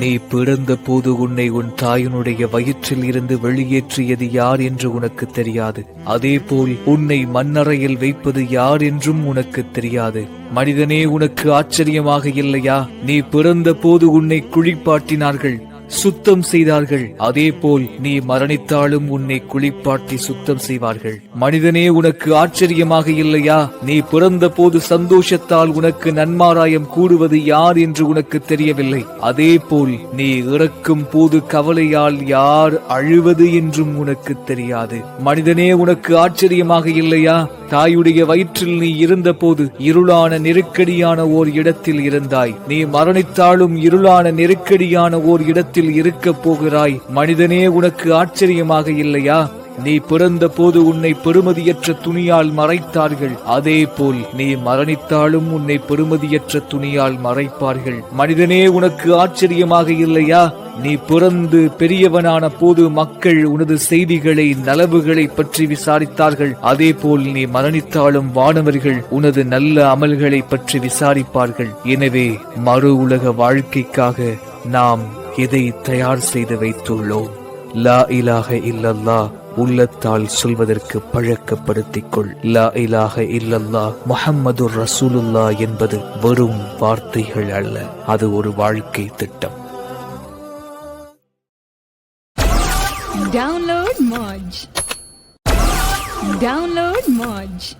நீ பிறந்த போது உன்னை உன் தாயினுடைய வயிற்றில் இருந்து வெளியேற்றியது யார் என்று உனக்கு தெரியாது. அதேபோல் உன்னை மண்ணறையில் வைப்பது யார் என்றும் உனக்கு தெரியாது. மனிதனே உனக்கு ஆச்சரியமாக இல்லையா? நீ பிறந்த போது உன்னை குழிப்பாட்டினார்கள் சுத்தம் செய்தார்கள். அதேபோல் நீ மரணித்தாலும் உன்னை குளிப்பாட்டி சுத்தம் செய்வார்கள். மனிதனே உனக்கு ஆச்சரியமாக இல்லையா? நீ பிறந்த போது சந்தோஷத்தால் உனக்கு நன்மாராயம் கூடுவது யார் என்று உனக்கு தெரியவில்லை. அதேபோல் நீ இறக்கும் போது கவலையால் யார் அழுவது என்றும் உனக்கு தெரியாது. மனிதனே உனக்கு ஆச்சரியமாக இல்லையா? தாயுடைய வயிற்றில் நீ இருந்தபோது இருளான நெருக்கடியான ஓர் இடத்தில் இருந்தாய். நீ மரணித்தாலும் இருளான நெருக்கடியான ஓர் இடத்தில் இருக்கப் போகிறாய். மனிதனே உனக்கு ஆச்சரியமாக இல்லையா? நீ பிறந்த போது உன்னை பெருமதியற்ற துணியால் மறைத்தார்கள். அதே போல் நீ மரணித்தாலும் உன்னை பெருமதியற்ற துணியால் மறைப்பார்கள். மனிதனே உனக்கு ஆச்சரியமாக இல்லையா? நீ பிறந்து பெரியவனான போது மக்கள் உனது செய்திகளை நலவுகளை பற்றி விசாரித்தார்கள். அதே போல் நீ மரணித்தாலும் வானவர்கள் உனது நல்ல அமல்களை பற்றி விசாரிப்பார்கள். எனவே மறு உலக வாழ்க்கைக்காக நாம் இதை தயார் செய்து வைத்துள்ளோம். லா இலாக இல்லல்லா உள்ளத்தால் சொல்வதற்கு பழக்கப்படுத்திக் கொள் லா இலாக இல்லல்லா முஹம்மது ரசூலுல்லா என்பது வெறும் வார்த்தைகள் அல்ல அது ஒரு வாழ்க்கை திட்டம். டவுன்லோட் மாஜ் டவுன்லோட் மாஜ்